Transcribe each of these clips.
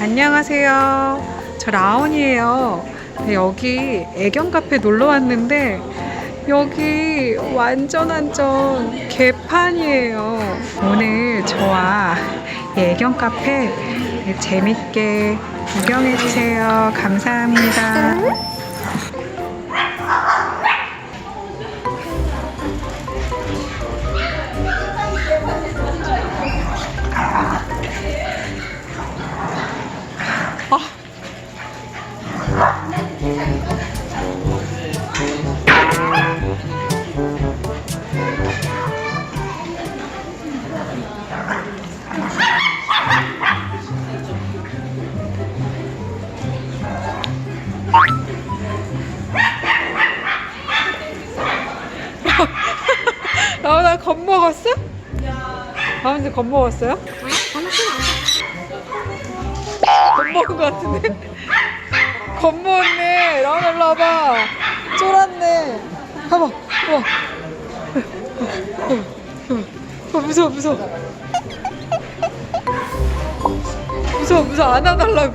안녕하세요. 저 라온이에요. 네, 여기 애견 카페 놀러 왔는데 여기 완전 완전 개판이에요. 오늘 저와 이 애견 카페 재밌게 구경해 주세요. 감사합니다. 겁먹었어? 라온이 겁먹었어요? 겁먹은 것 같은데? 겁먹었네. 라온아 일로 와봐. 쫄았네. 봐봐. 와. 어, 무서워 무서워. 무서워 무서워 안아달라고.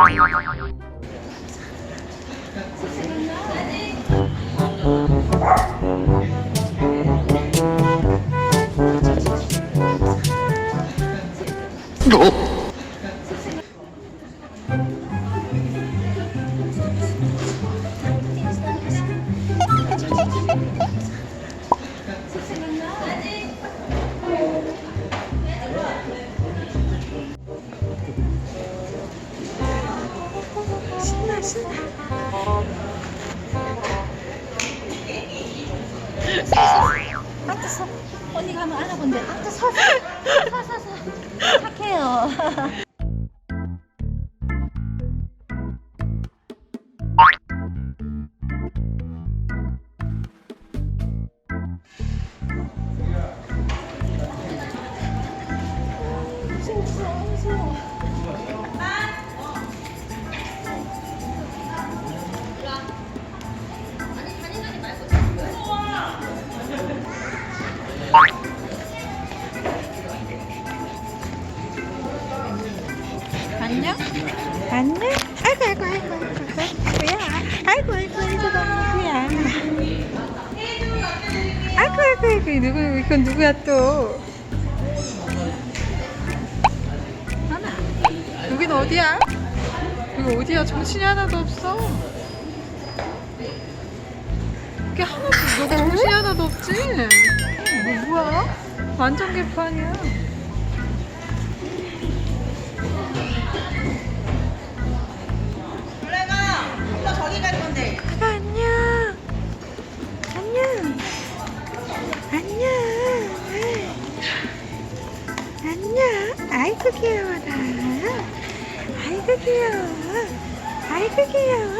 Thank you. 앉아서. 언니가 한번 안아본대. 앉아서. 서서서 착해요 안녕? 안녕? 아이고 아이고 아이고 아이고 아이고야 아이고 아이고 아이고 누구야 아이고 아이고 아이고 이 누구 이건 누구야 또? 하나. 여긴 어디야? 여기 어디야? 정신이 하나도 없어. 이게 하나도 여기 정신이 하나도 없지 이거 뭐야? 완전 개판이야 안녕. 안녕. 안녕. 안녕. 아이고 귀여워라. 아이고 귀여워. 아이고 귀여워.